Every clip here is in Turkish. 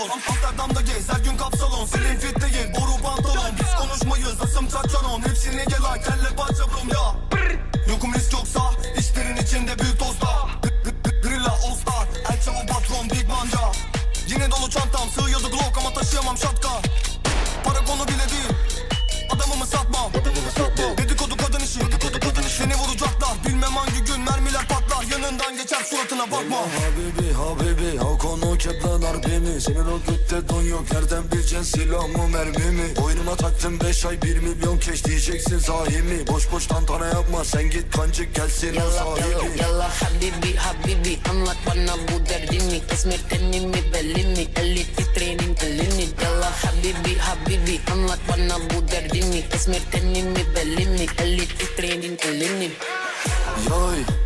balon Amsterdam'da gez her gün kapsalon. Slim fit değil boru pantolon. Biz konuşmayız asım çaçaron Hepsine gel ay kelle parça brum ya. Yokum risk yoksa işlerin içinde büyük tosta. Grilla all star. Elçe o patron big manja Yine dolu çantam sığıyordu glock ama taşıyamam şapka. Para konu bile değil Adamımı satmam. Adamımı satmam. Dedikodu kadın işi Dedikodu kadın işi. Seni vuracaklar bilmem hangi gün mermiler patlar. Yanından geçer suratına bakma. Eyvah götte don yok Nereden bileceksin silah mı mermi mi? Boynuma taktım 5 ay 1 milyon keş diyeceksin sahi mi? Boş boş tantana yapma sen git kancık gelsin o Yalla sahibi yalla habibi habibi Anlat bana bu derdini İzmir tenimi belini Elit titrenin telini. Yalla habibi habibi Anlat bana bu derdini İzmir tenimi belini Elit titrenin telini. Yay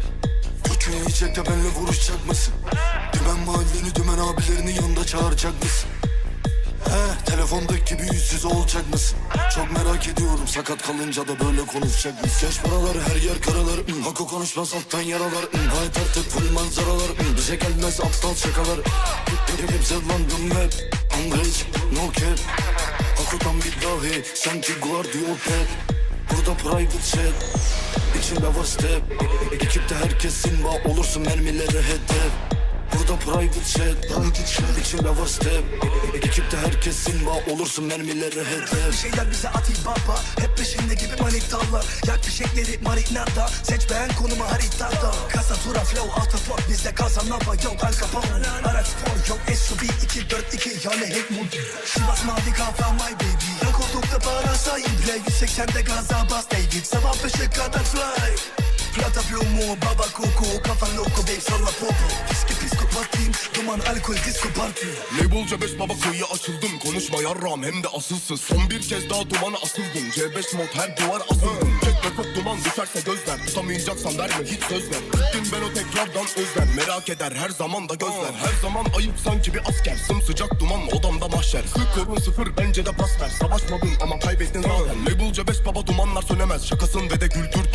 Yiyecek de benimle vuruşacak mısın? Dümen mahalleni dümen abilerini yanında çağıracak mısın? He telefondaki gibi yüz yüze olacak mısın? Çok merak ediyorum sakat kalınca da böyle konuşacak mısın? Yaş paralar her yer karalar hmm, Hako konuşmaz alttan yaralar hmm, Hayat artık full manzaralar hmm, Bize gelmez aptal şakalar Hep hep zırlandım hep Andrej no cap Hako'dan bir dahi sanki Guardiol pet Burada private jet İçinde var step Ekipte herkes simba. Olursun mermilere hedef. Burada private jet Private jet İçinde var step Ekipte herkes simba. Olursun mermilere Bir hedef şeyler bize atayım baba. Hep peşinde gibi manitalar Yak fişekleri marinada. Seç beğen konumu haritada. Kasatura flow autopop Bizde kasa napa yok Al Capone Araç spor yok SUV 242 yani hep mood Şivas mavi kafa my baby Koltukta para sahibi 180'de gaza bas David. Sabah 5'e kadar fly. Plata plomo, baba koko Kafan loko babe salla popo Fiski psikopatiyim Duman alkol disco party. Labelce 5 baba kıyıya açıldım. Konuşma yarram hem de asılsız. Son bir kez daha dumana asıldım. C5 mod her duvar asıldım. Çekme çok duman düşerse gözler. Tutamayacaksan verme hiç söz ver. Gittim ben o tekrardan özler. Merak eder her zaman da gözler. Her zaman ayıp sanki bir asker. Sımsıcak duman odamda mahşer. Skorun sıfır bence de pas ver. Savaşmadın ama kaybettin zaten. Labelce 5 baba dumanlar sönemez. Şakasın ve de güldürdün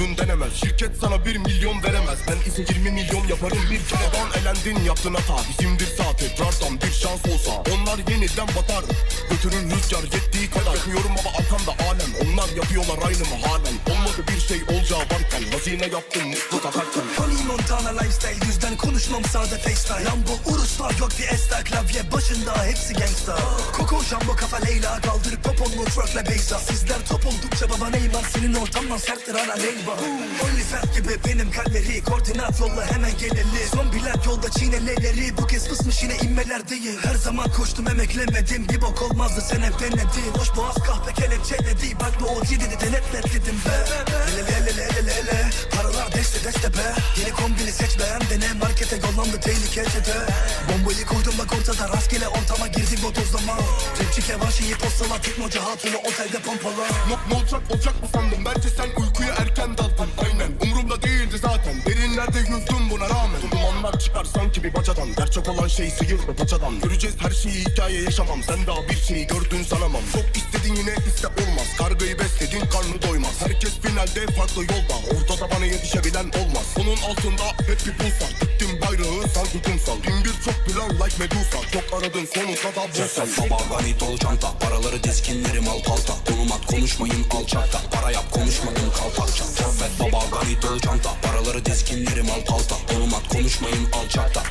denemez Şirket sana 1 milyon veremez. Ben ise 20 milyon yaparım. Bir kereden Elendin yaptın hata. Bizimdir sağ tekrardan bir şans olsa. Onlar yeniden batar. Götürün rüzgar yettiği kadar. Yapıyorum baba arkamda alem. Onlar yapıyorlar aynı mı halen? Olmadı bir şey olacağı varken Hazine yaptım mutlu takarken. Tony Montana lifestyle konuşmam sade FaceTime. Lambo Uruslar yok bir esta. Klavye başında hepsi gangsta. Coco Jumbo kafa Leyla. Kaldırıp poponlu twerkle Beyza. Sizler top oldukça baba Neymar Senin ortamdan serttir ana Leyva. Only fat gibi benim kalleri. Koordinat yolla hemen gelelim. Zombiler yolda çiğneleri Bu kez fısmış yine inmeler değil. Her zaman koştum emeklemedim. Bir bok olmazdı sen hep denedin. Boş boğaz kahpe kelepçeledi. Bak bu o dedi denetler dedim be. Lele lele lele lele Paralar deste deste be Markete yollandı tehlikece de Bombayı koydum bak ortada Rastgele ortama girdik botozlama Rapçi kevaşiyi postala Teknocu hatunu otelde pompala. Ne, olacak olacak mı sandım Bence sen uykuya erken daldın. Aynen umurumda değildi zaten. Derinlerde yüzdüm buna rağmen. Dumanlar çıkar sanki bir bacadan. Gerçek olan şey sıyırdı paçadan? Göreceğiz her şeyi hikaye yaşamam. Sen daha bir şeyi gördün sanamam. Çok istedin yine iste olmaz. Kargayı besledin karnı doymaz. Herkes finalde farklı yolda. Ortada bana yetişebilen olmaz. Onun altında hep bir buz plan like Medusa. Çok aradın sonunda da bulsan baba gani dolu çanta Paraları dizginleri mal palta. Konum at konuşmayın alçakta Para yap konuşmadın kalpakça. Sohbet baba gani dolu çanta Paraları dizginleri mal palta. Konum at konuşmayın alçakta